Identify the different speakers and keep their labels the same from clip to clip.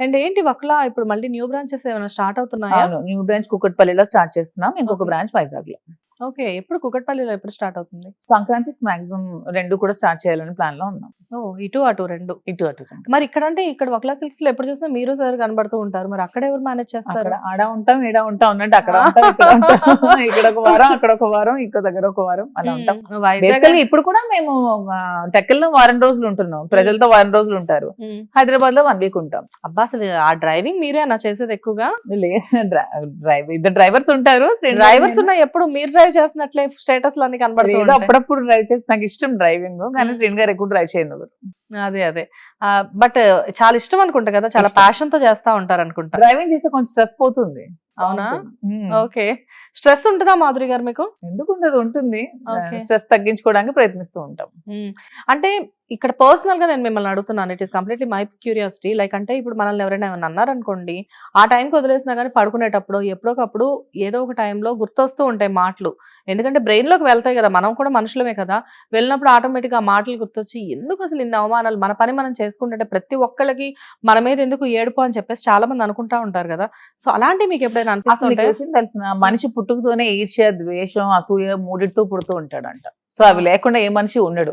Speaker 1: And ఏంటి వక్లా ఇప్పుడు మళ్ళీ న్యూ బ్రాంచెస్ ఏమైనా స్టార్ట్ అవుతున్నాయా?
Speaker 2: న్యూ బ్రాంచ్ కుక్కట్పల్లిలో స్టార్ట్ చేస్తున్నాం. ఇంకొక. బ్రాంచ్ వైజాగ్లో
Speaker 1: ఓకే. ఎప్పుడు కుకట్పల్లిలో ఎప్పుడు స్టార్ట్ అవుతుంది?
Speaker 2: సంక్రాంతికి మాక్సిమం రెండు కూడా స్టార్ట్ చేయాలని ప్లాన్లో ఉన్నాం.
Speaker 1: ఓ ఇటు అటు రెండు.
Speaker 2: ఇటు అటు రెండు.
Speaker 1: మరి ఇక్కడ అంటే ఇక్కడ వక్లా సిల్క్స్లో ఎప్పుడు చూసినా మీరు సార్ కనబడుతూ ఉంటారు. మరి అక్కడ ఎవరు మేనేజ్ చేస్తారు?
Speaker 2: ఆడ ఉంటాం ఈడ ఉంటాం ఉన్నట్టు అక్కడ ఇక్కడ ఒక వారం అక్కడ ఒక వారం ఇంకో దగ్గర ఒక వారం అలా ఉంటాం. ఇప్పుడు కూడా మేము టెక్కల్లో వారం రోజులు ఉంటున్నాం. ప్రజలతో వారం రోజులు ఉంటారు. హైదరాబాద్లో వన్ వీక్ ఉంటాం.
Speaker 1: అబ్బా అసలు ఆ డ్రైవింగ్ మీరే నా చేసేది ఎక్కువగా?
Speaker 2: డ్రైవ్ ఇద్దరు డ్రైవర్స్ ఉంటారు
Speaker 1: డ్రైవర్స్
Speaker 2: నేను.
Speaker 1: ఉన్న ఎప్పుడు? మీరు డ్రైవ్ చేస్తున్నట్లే స్టేటస్ అన్ని కనబడుతూ
Speaker 2: లేదు,
Speaker 1: ఉంటాయి.
Speaker 2: అప్పుడప్పుడు డ్రైవ్ చేసి నాకు ఇష్టం డ్రైవింగ్ కానీ. శ్రీను గారు ఎక్కువ డ్రైవ్ చేయను
Speaker 1: అదే అదే బట్ చాలా ఇష్టం అనుకుంటా కదా చాలా. ప్యాషన్తో చేస్తా ఉంటారు అనుకుంటా
Speaker 2: డ్రైవింగ్ చేస్తే కొంచెం స్ట్రెస్ పోతుంది
Speaker 1: అవునా. ఓకే. స్ట్రెస్ ఉంటుందా మాధురి గారు మీకు?
Speaker 2: ఎందుకు ఉండదు ఉంటుంది. స్ట్రెస్ తగ్గించుకోవడానికి ప్రయత్నిస్తూ ఉంటాం.
Speaker 1: అంటే ఇక్కడ పర్సనల్గా నేను మిమ్మల్ని అడుగుతున్నాను. It is completely my curiosity. Like అంటే ఇప్పుడు మనల్ని ఎవరైనా ఏమైనా అన్నారనుకోండి ఆ టైంకి వదిలేసినా కానీ పడుకునేటప్పుడు ఎప్పుడోకప్పుడు ఏదో ఒక టైంలో గుర్తొస్తూ ఉంటాయి మాటలు. ఎందుకంటే brain లోకి వెళ్తాయి కదా మనం కూడా మనుషులమే కదా. వెళ్ళినప్పుడు ఆటోమేటిక్గా ఆ మాటలు గుర్తొచ్చి ఎందుకు అసలు ఇన్ని అవమానాలు? మన పని మనం చేసుకుంటుంటే ప్రతి ఒక్కళ్ళకి మన మీద ఎందుకు ఏడుపు? అని చెప్పేసి చాలా మంది అనుకుంటా ఉంటారు కదా. సో అలాంటి మీకు ఎప్పుడైనా
Speaker 2: విషయం తెలిసిన? మనిషి పుట్టుకతోనే ఈర్ష్య ద్వేషం అసూయ మూడిటితో పుడుతూ ఉంటాడంట. సో అవి లేకుండా ఏ మనిషి ఉండడు.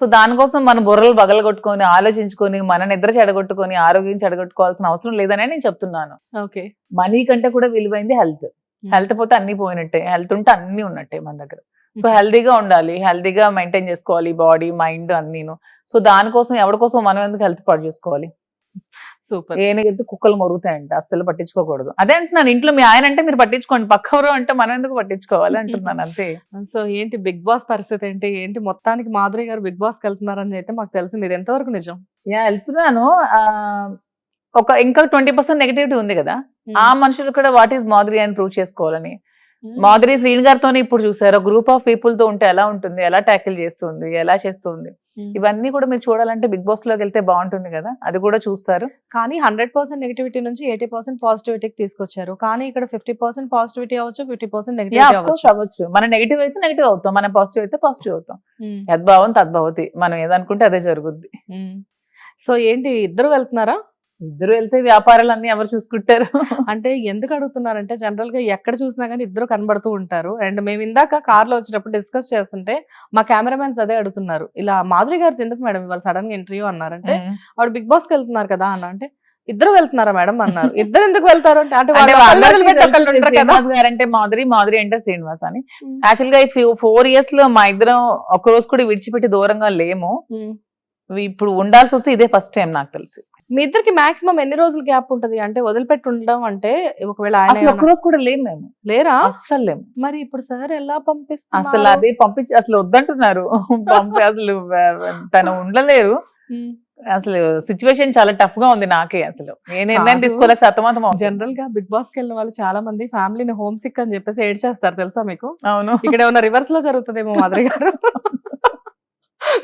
Speaker 2: సో దానికోసం మన బుర్రలు బగలగొట్టుకొని ఆలోచించుకొని మన నిద్ర చెడగొట్టుకొని ఆరోగ్యం చెడగొట్టుకోవాల్సిన అవసరం లేదనే నేను చెప్తున్నాను.
Speaker 1: ఓకే.
Speaker 2: మనీ కంటే కూడా విలువైంది హెల్త్. హెల్త్ పోతే అన్ని పోయినట్టే. హెల్త్ ఉంటే అన్ని ఉన్నట్టే మన దగ్గర. సో హెల్దీగా ఉండాలి. హెల్దీగా మెయింటైన్ చేసుకోవాలి. Body mind అన్నీను. సో దానికోసం ఎవరి కోసం మనం ఎందుకు హెల్త్ పాడు చేసుకోవాలి?
Speaker 1: సూపర్.
Speaker 2: ఏనుగైతే కుక్కలు మొరుగుతాయంట అస్సలు పట్టించుకోకూడదు. అదే అంటున్నాను ఇంట్లో మీ ఆయన అంటే మీరు పట్టించుకోండి పక్కవరు అంటే మనం ఎందుకు పట్టించుకోవాలి అంటున్నాను అంతే.
Speaker 1: సో ఏంటి బిగ్ బాస్ పరిస్థితి ఏంటి? ఏంటి మొత్తానికి మాధురి గారు బిగ్ బాస్కి వెళ్తున్నారని అయితే మాకు తెలిసింది. ఇది ఎంతవరకు నిజం?
Speaker 2: యా వెళ్తున్నాను. ఆ, ఒక ఇంకా ట్వంటీ పర్సెంట్ నెగిటివిటీ ఉంది కదా. ఆ మనుషులు కూడా వాట్ ఈస్ మాధురి అని ప్రూవ్ చేసుకోవాలని. మాధురి శ్రీని గారితో ఇప్పుడు చూసారు. గ్రూప్ ఆఫ్ పీపుల్తో ఉంటే ఎలా ఉంటుంది? ఎలా ట్యాకిల్ చేస్తుంది? ఎలా చేస్తుంది? ఇవన్నీ కూడా మీరు చూడాలంటే బిగ్ బాస్లోకి వెళ్తే బాగుంటుంది కదా? అది కూడా చూస్తారు.
Speaker 1: కానీ హండ్రెడ్ పర్సెంట్ నెగిటివిటీ నుంచి ఎయిటీ పర్సెంట్ పాజిటివిటీకి తీసుకొచ్చారు. కానీ ఇక్కడ ఫిఫ్టీ పర్సెంట్ పాజిటివిటీ అవ్వచ్చు ఫిఫ్టీ పర్సెంట్
Speaker 2: కోర్స్
Speaker 1: అవ్వచ్చు.
Speaker 2: మన నెగిటివ్ అయితే నెగిటివ్ అవుతాం. మన పాజిటివ్ అయితే పాజిటివ్ అవుతాం. యద్భావం తద్భవతి. మనం ఏదనుకుంటే అదే జరుగుద్ది.
Speaker 1: సో ఏంటి? ఇద్దరు వెళ్తున్నారా?
Speaker 2: ఇద్దరు వెళ్తే వ్యాపారాలన్నీ ఎవరు చూసుకుంటారు?
Speaker 1: అంటే ఎందుకు అడుగుతున్నారంటే జనరల్గా ఎక్కడ చూసినా కానీ ఇద్దరు కనబడుతూ ఉంటారు. అండ్ మేము ఇందాక కార్లో వచ్చినప్పుడు డిస్కస్ చేస్తుంటే మా కెమెరామెన్స్ అదే అడుగుతున్నారు. ఇలా మాధురి గారు ఎందుకు మేడం ఇవాళ సడన్గా ఇంటర్వ్యూ అన్నారంటే ఆవిడ బిగ్ బాస్కి వెళ్తున్నారు కదా అన్న. అంటే ఇద్దరు వెళ్తున్నారా మేడం అన్నారు. ఇద్దరు ఎందుకు వెళ్తారు? అంటే
Speaker 2: శ్రీనివాస్ గారు మాధురి మాధురి అంటే శ్రీనివాస్ అని. యాక్చువల్గా ఈ ఫోర్ ఇయర్స్లో మా ఇద్దరం ఒక రోజు కూడా విడిచిపెట్టి దూరంగా లేము. ఇప్పుడు ఉండాల్సి వస్తే ఇదే ఫస్ట్ టైం నాకు తెలిసి.
Speaker 1: మీ ఇద్దరికి మాక్సిమం ఎన్ని రోజులు గ్యాప్ ఉంటది? అంటే వదిలిపెట్టి ఉండడం అంటే ఒకవేళ
Speaker 2: అసలు కూడా లేము మేము.
Speaker 1: లేరా?
Speaker 2: అస్సలు లేము
Speaker 1: మరి ఇప్పుడు సార్ ఎలా
Speaker 2: అసలు
Speaker 1: పంపిస్తున్నారు
Speaker 2: అదే పంపించి అసలు వద్దంటున్నారు. పంపి అసలు తను ఉండలేరు. అసలు సిచ్యువేషన్ చాలా టఫ్గా ఉంది నాకే అసలు. ఏ నిర్ణయం
Speaker 1: కాదు.
Speaker 2: తీసుకోలేక సతమతం అవుతుంది.
Speaker 1: జనరల్గా బిగ్ బాస్కి వెళ్ళిన వాళ్ళు చాలా మంది ఫ్యామిలీని హోమ్ సిక్ అని చెప్పేసి ఏడ్ చేస్తారు తెలుసా మీకు?
Speaker 2: అవును.
Speaker 1: ఇక్కడ ఏమైనా రివర్స్లో జరుగుతుందేమో మాదిరి గారు?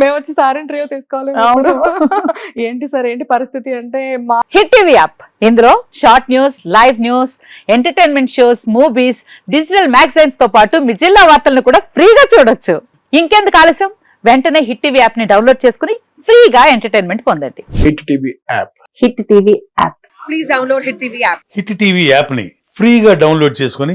Speaker 1: మేము వచ్చి సార్ ఇంటర్వ్యూ తీసుకోవాలి
Speaker 2: అవును.
Speaker 1: ఏంటి సార్ ఏంటి పరిస్థితి అంటే మా
Speaker 3: హిట్ టీవీ యాప్. ఇందులో short news live news entertainment shows movies digital మ్యాగజైన్స్తో పాటు మీ జిల్లా వార్తలను కూడా ఫ్రీగా చూడొచ్చు. ఇంకెందుకు ఆలస్యం? వెంటనే హిట్ టీవీ యాప్ని డౌన్లోడ్ చేసుకుని ఫ్రీగా ఎంటర్టైన్మెంట్ పొందండి.
Speaker 4: Hit TV app.
Speaker 3: Hit TV app.
Speaker 5: Hit TV యాప్ని ఫ్రీగా డౌన్లోడ్ చేసుకొని